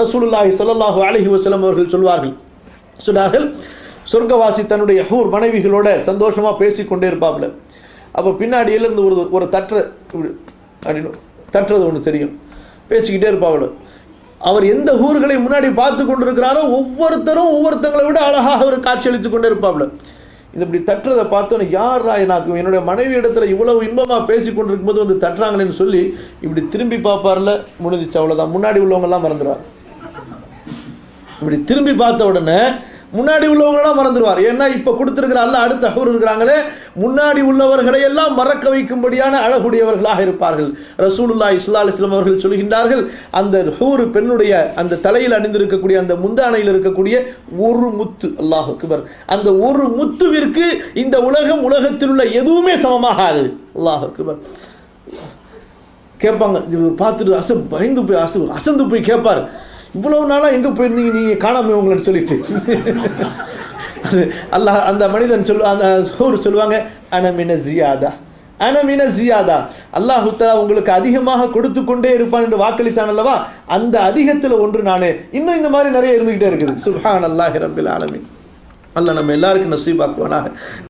ரசூலுல்லாஹி சல்லாஹூ அலஹி வசலம் அவர்கள் சொல்வார்கள். சொன்னார்கள் சொர்க்கவாசி தன்னுடைய ஹூர் மனைவிகளோட சந்தோஷமாக பேசிக்கொண்டே இருப்பாப்புல அப்போ பின்னாடியிலேருந்து இருந்து ஒரு ஒரு தட்டுற அப்படின்னு தட்டுறது ஒன்று தெரியும். பேசிக்கிட்டே இருப்பாப்புல அவர் எந்த ஊர்களை முன்னாடி பார்த்து கொண்டிருக்கிறாரோ ஒவ்வொருத்தரும் ஒவ்வொருத்தங்களை விட அழகாக அவர் காட்சியளித்து கொண்டே இருப்பாப்புல இது இப்படி தட்டுறதை பார்த்தோன்னே யார் நாக்கும் என்னுடைய மனைவி இடத்துல இவ்வளவு இன்பமாக பேசி கொண்டிருக்கும் போது வந்து தட்டுறாங்களேன்னு சொல்லி இப்படி திரும்பி பார்ப்பார்ல முடிஞ்சிச்சு அவ்வளோதான் முன்னாடி உள்ளவங்கெல்லாம் மறந்துடுவார் இப்படி திரும்பி பார்த்த உடனே முன்னாடி உள்ளவங்களாம் மறந்துடுவார். ஏன்னா இப்போ கொடுத்துருக்கிற அல்ல அடுத்த அவர் இருக்கிறாங்களே முன்னாடி உள்ளவர்களை எல்லாம் மறக்க வைக்கும்படியான அழகுடையவர்களாக இருப்பார்கள். ரசூலுல்லா இஸ்லா அலிஸ்லாம் அவர்கள் சொல்கின்றார்கள் அந்த ஹூர் பெண்ணுடைய அந்த தலையில் அணிந்திருக்கக்கூடிய அந்த முந்தானையில் இருக்கக்கூடிய ஒரு முத்து அல்லாஹ் அக்பர். அந்த ஒரு முத்துவிற்கு இந்த உலகம் உலகத்தில் உள்ள எதுவுமே சமமாகாது. அல்லாஹ் அக்பர். கேட்பாங்க இவர் பார்த்துட்டு அச பயந்து போய் அசு அசந்து போய் கேட்பார். இவ்வளவு நாளாக எங்கே போயிருந்தீங்க நீங்கள் காணாமல் உங்களைன்னு சொல்லிட்டு. அது அல்லாஹ் அந்த மனிதன் சொல்லு அந்த சோறு சொல்லுவாங்க அனமின ஜியாதா. அனமின ஜியாதா. அல்லாஹு தஆலா உங்களுக்கு அதிகமாக கொடுத்து கொண்டே இருப்பான் என்று வாக்களித்தான் அல்லவா? அந்த அதிகத்தில் ஒன்று நானே. இன்னும் இந்த மாதிரி நிறைய இருந்துகிட்டே இருக்குது. சுஹான் அல்லாஹ் ரபில் ஆலமீன். அல்ல நம்ம எல்லாருக்கும் நசீபாக்குவானாக.